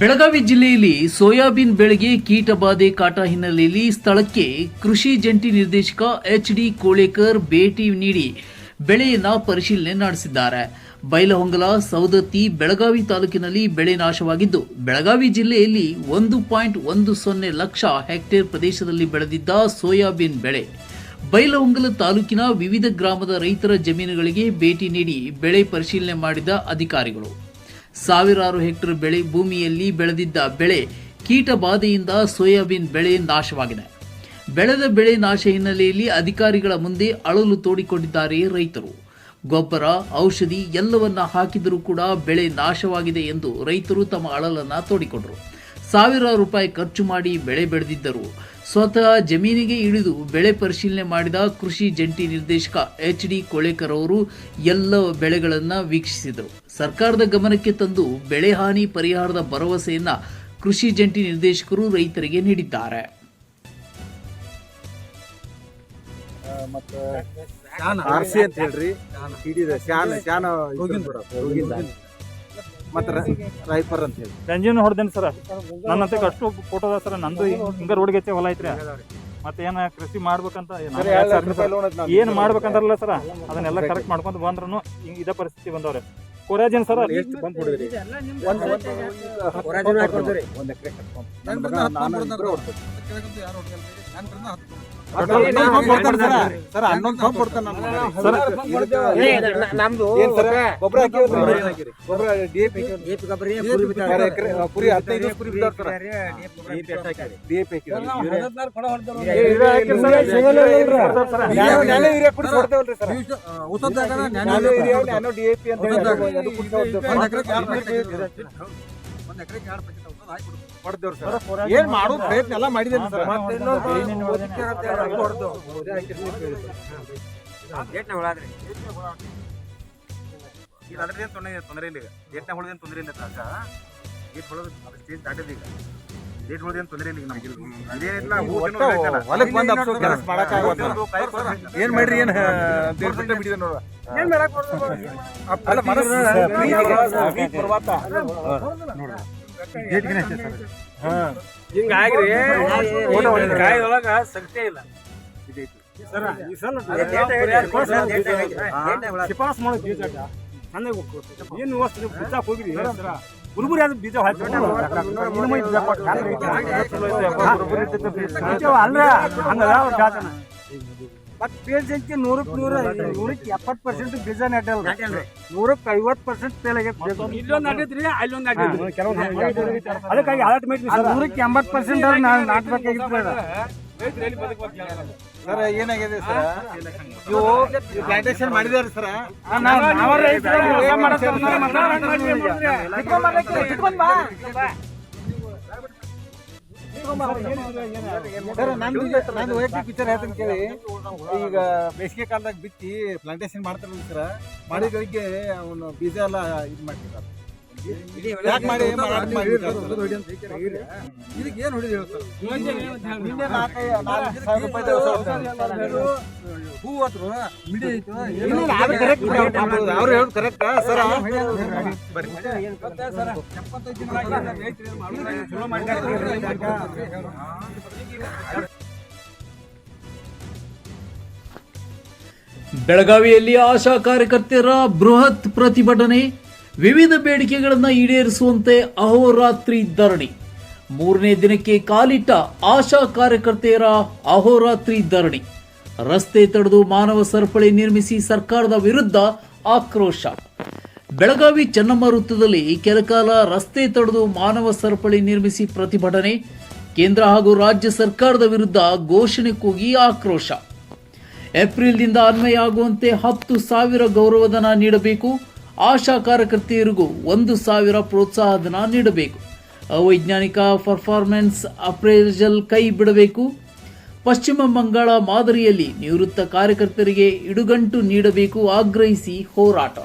ಬೆಳಗಾವಿ ಜಿಲ್ಲೆಯಲ್ಲಿ ಸೋಯಾಬೀನ್ ಬೆಳೆಗೆ ಕೀಟ ಬಾಧೆ ಕಾಟ ಹಿನ್ನೆಲೆಯಲ್ಲಿ ಸ್ಥಳಕ್ಕೆ ಕೃಷಿ ಜಂಟಿ ನಿರ್ದೇಶಕ ಎಚ್ ಡಿ ಕೋಳೇಕರ್ ಭೇಟಿ ನೀಡಿ ಬೆಳೆಯನ್ನ ಪರಿಶೀಲನೆ ನಡೆಸಿದ್ದಾರೆ. ಬೈಲಹೊಂಗಲ ಸೌದತ್ತಿ ಬೆಳಗಾವಿ ತಾಲೂಕಿನಲ್ಲಿ ಬೆಳೆ ನಾಶವಾಗಿದ್ದು, ಬೆಳಗಾವಿ ಜಿಲ್ಲೆಯಲ್ಲಿ ಒಂದು ಪಾಯಿಂಟ್ ಒಂದು ಸೊನ್ನೆ ಲಕ್ಷ ಹೆಕ್ಟೇರ್ ಪ್ರದೇಶದಲ್ಲಿ ಬೆಳೆದಿದ್ದ ಸೋಯಾಬೀನ್ ಬೆಳೆ. ಬೈಲಹೊಂಗಲ ತಾಲೂಕಿನ ವಿವಿಧ ಗ್ರಾಮದ ರೈತರ ಜಮೀನುಗಳಿಗೆ ಭೇಟಿ ನೀಡಿ ಬೆಳೆ ಪರಿಶೀಲನೆ ಮಾಡಿದ ಅಧಿಕಾರಿಗಳು. ಸಾವಿರಾರು ಹೆಕ್ಟೇರ್ ಬೆಳೆ ಭೂಮಿಯಲ್ಲಿ ಬೆಳೆದಿದ್ದ ಬೆಳೆ ಕೀಟ ಬಾಧೆಯಿಂದ ಸೋಯಾಬೀನ್ ಬೆಳೆ ನಾಶವಾಗಿದೆ. ಬೆಳೆದ ಬೆಳೆ ನಾಶ ಹಿನ್ನೆಲೆಯಲ್ಲಿ ಅಧಿಕಾರಿಗಳ ಮುಂದೆ ಅಳಲು ತೋಡಿಕೊಂಡಿದ್ದಾರೆ ರೈತರು. ಗೊಬ್ಬರ, ಔಷಧಿ ಎಲ್ಲವನ್ನ ಹಾಕಿದರೂ ಕೂಡ ಬೆಳೆ ನಾಶವಾಗಿದೆ ಎಂದು ರೈತರು ತಮ್ಮ ಅಳಲನ್ನ ತೋಡಿಕೊಂಡರು. ಸಾವಿರಾರು ರೂಪಾಯಿ ಖರ್ಚು ಮಾಡಿ ಬೆಳೆ ಬೆಳೆದಿದ್ದರು. ಸ್ವತಃ ಜಮೀನಿಗೆ ಇಳಿದು ಬೆಳೆ ಪರಿಶೀಲನೆ ಮಾಡಿದ ಕೃಷಿ ಜಂಟಿ ನಿರ್ದೇಶಕ ಎಚ್ ಡಿ ಕೋಳೇಕರ್ ಅವರು ಎಲ್ಲ ಬೆಳೆಗಳನ್ನು ವೀಕ್ಷಿಸಿದರು ಸರ್ಕಾರದ ಗಮನಕ್ಕೆ ತಂದು ಬೆಳೆ ಹಾನಿ ಪರಿಹಾರದ ಭರವಸೆಯನ್ನ ಕೃಷಿ ಜಂಟಿ ನಿರ್ದೇಶಕರು ರೈತರಿಗೆ ನೀಡಿದ್ದಾರೆ ಮತ್ತೆ ಆರ್ ಸಿ ಅಂತ ಹೇಳ್ರಿ ಶಾನ್ ಶಾನ ಮತ್ತೆ ರೈಪರ್ ಅಂತ ಹೇಳಿ. ರಂಜೀನ್ ಹೊಡೆದೇನಿ ಸರ್? ನನ್ನಂತ ಅಷ್ಟು ಫೋಟೋ ಅದ ಸರ್ ನಂದು ಹಿಂಗ ರೋಡ್ಗೆ ಐತೆ ಹೊಲ ಐತ್ರಿ. ಮತ್ತೆ ಏನ ಕೃಷಿ ಮಾಡ್ಬೇಕಂತ ಏನ್ ಮಾಡ್ಬೇಕಂತಾರಲ್ಲ ಸರ್? ಅದನ್ನೆಲ್ಲ ಕರೆಕ್ಟ್ ಮಾಡ್ಕೊಂಡು ಬಂದ್ರು ಇದೇ ಪರಿಸ್ಥಿತಿ ಬಂದವ್ರೆ. ಕೊರಾಜನ್ ಸರ್ ಎಷ್ಟು ಪಂಪ್ ಹೊಡಿದ್ರಿ ಒಂದ್ ಒಂದ್ ಒಂದ್ ಹತ್ತು ಪಂಪ್ ಹೊಡ್ದ್ರಿ. ಎಕರೆ ನನ್ನ ಹೊಡ್ತಾನೆ ಸರ್. ಸರ್ ಹನ್ನೊಂದು ಪಂಪ್ ಹೊಡ್ತಾನೆ ನನ್ನ ಮಗ. ಸರ್, ಇದಕ್ಕೆ ನಮ್ದು ಕುರಿ ಹದಿನೈದು ಕುರಿ ಯೂರಿಯಾ ನ್ಯಾನೋ ಡಿಎಪಿ ಅಂತ ಏನ್ ಮಾಡೋ ಪ್ರಯತ್ನ ಎಲ್ಲ ಮಾಡಿದ್ದೇನೆ ಸರ್ ಈಗ ಅದ್ರದ್ದೇನು ತೊಂದರೆ ತೊಂದರೆ ಇಲ್ಲ ಈಗ ಡೇಟ್ನಾಗ ಹೊಳದೇನು ತೊಂದರೆ ಇಲ್ಲ ಸಾಕ ಡೇಟ್ ಹೊಳೋದು ಅದು ಸ್ಟೇಜ್ ದಾಟಿದೆ ಈಗ ಡೇಟ್ ಹೊಳದೇನು ತೊಂದರೆ ಇಲ್ಲ ಈಗ ನಮಗೆ ಅದೇನಿಲ್ಲ ಬಂದ್ ಅಪ್ಸೋ ಕೆಲಸ. ಏನ್ ಮಾಡ್ರಿ ಏನು ದೇಡ್ ಬಿಟ್ಟೆ ಬಿಡಿದೆ ನೋಡ ಅಲ್ಲ ಮನಸ್ಸು ಪ್ರೀತಿ ಪರ್ವತ ಹಿಂಗಾಗ್ರಿ ಕಾಯಿದೊಳಗ ಶಕ್ತಿ ಇಲ್ಲ. ಶಿಫಾರಸ್ ಮಾಡೋ ಬೀಜ ಚೆನ್ನಾಗಿ ಏನು ವಸ್ತು ಬೀಜ ಹೋಗಿರಿ? ಸರ. ಗುರುಗುರಿ ಅದು ಬೀಜ ಹಾಕಿ ಬೀಜ ಕೊಟ್ಟು ಅವ್ರ ಜಾತನ. ಮತ್ತೆ ಪೇಜ್ ಸಂಖ್ಯೆ ನೂರಕ್ಕೆ ನೂರ ನೂರಕ್ಕೆ ಎಪ್ಪತ್ತು ಪರ್ಸೆಂಟ್ ಬೀಜ ನೆಟ್ಟಲ್ಲ ನೂರಕ್ಕೆ ಐವತ್ತು ಪರ್ಸೆಂಟ್ ಫೇಲ್ ಆಗೈತೆ ಇಲ್ಲೊಂದು ಅಲ್ಲೊಂದು ಅದಕ್ಕಾಗಿ ಅಲರ್ಟ್ ಮಾಡಿ ನೂರಕ್ಕೆ ಎಂಬತ್ತು ಪರ್ಸೆಂಟ್ ನಾಟ್ಬೇಕಾಗಿತ್ತು ಬೇಡ. ಸರ್ ಏನಾಗಿದೆ ಸರ್? ನೀವು ಪ್ಲಾಂಟೇಶನ್ ಮಾಡಿದಾರೆ ಸರ್? ನಂದು ವೈಯಕ್ತಿಕ ವಿಚಾರ ಹೇಳ್ತೀನಿ ಕೇಳಿ. ಈಗ ಬೇಸಿಗೆ ಕಾಲದಾಗ ಬಿತ್ತಿ ಪ್ಲಾಂಟೇಶನ್ ಮಾಡ್ತಾರಲ್ಲ ಸರ್. ಮಾಡಿದವರಿಗೆ ಅವನು ಬೀಜ ಎಲ್ಲ ಇದು ಮಾಡ್ತಿದ್ದಾರೆ ಯಾಕೆ ಮಾಡಿ ಇದಕ್ಕೆ ಏನು ಹೊಡಿದ ನಿನ್ನೆ ನಾಲ್ಕೈದು ನಾಲ್ಕು ಸಾವಿರ ರೂಪಾಯಿ ಹೂ ಹತ್ರ ಮಿಡಿ ಅವ್ರು ಹೇಳೋದು ಕರೆಕ್ಟ್ ಸರ್? ಬೆಳಗಾವಿಯಲ್ಲಿ ಆಶಾ ಕಾರ್ಯಕರ್ತರ ಬೃಹತ್ ಪ್ರತಿಭಟನೆ. ವಿವಿಧ ಬೇಡಿಕೆಗಳನ್ನು ಈಡೇರಿಸುವಂತೆ ಅಹೋರಾತ್ರಿ ಧರಣಿ. ಮೂರನೇ ದಿನಕ್ಕೆ ಕಾಲಿಟ್ಟ ಆಶಾ ಕಾರ್ಯಕರ್ತೆಯರ ಅಹೋರಾತ್ರಿ ಧರಣಿ. ರಸ್ತೆ ತಡೆದು ಮಾನವ ಸರಪಳಿ ನಿರ್ಮಿಸಿ ಸರ್ಕಾರದ ವಿರುದ್ಧ ಆಕ್ರೋಶ. ಬೆಳಗಾವಿ ಚೆನ್ನಮ್ಮ ವೃತ್ತದಲ್ಲಿ ಕೆಲಕಾಲ ರಸ್ತೆ ತಡೆದು ಮಾನವ ಸರಪಳಿ ನಿರ್ಮಿಸಿ ಪ್ರತಿಭಟನೆ. ಕೇಂದ್ರ ಹಾಗೂ ರಾಜ್ಯ ಸರ್ಕಾರದ ವಿರುದ್ಧ ಘೋಷಣೆ ಕೂಗಿ ಆಕ್ರೋಶ. ಏಪ್ರಿಲ್ನಿಂದ ಅನ್ವಯ ಆಗುವಂತೆ ಹತ್ತು ಸಾವಿರ ಗೌರವಧನ ನೀಡಬೇಕು. ಆಶಾ ಕಾರ್ಯಕರ್ತೆಯರಿಗೂ ಒಂದು ಸಾವಿರ ಪ್ರೋತ್ಸಾಹಧನ ನೀಡಬೇಕು. ಅವೈಜ್ಞಾನಿಕ ಪರ್ಫಾರ್ಮೆನ್ಸ್ ಅಪ್ರೇಜಲ್ ಕೈ ಬಿಡಬೇಕು. ಪಶ್ಚಿಮ ಬಂಗಾಳ ಮಾದರಿಯಲ್ಲಿ ನಿವೃತ್ತ ಕಾರ್ಯಕರ್ತರಿಗೆ ಇಡುಗಂಟು ನೀಡಬೇಕು ಆಗ್ರಹಿಸಿ ಹೋರಾಟ.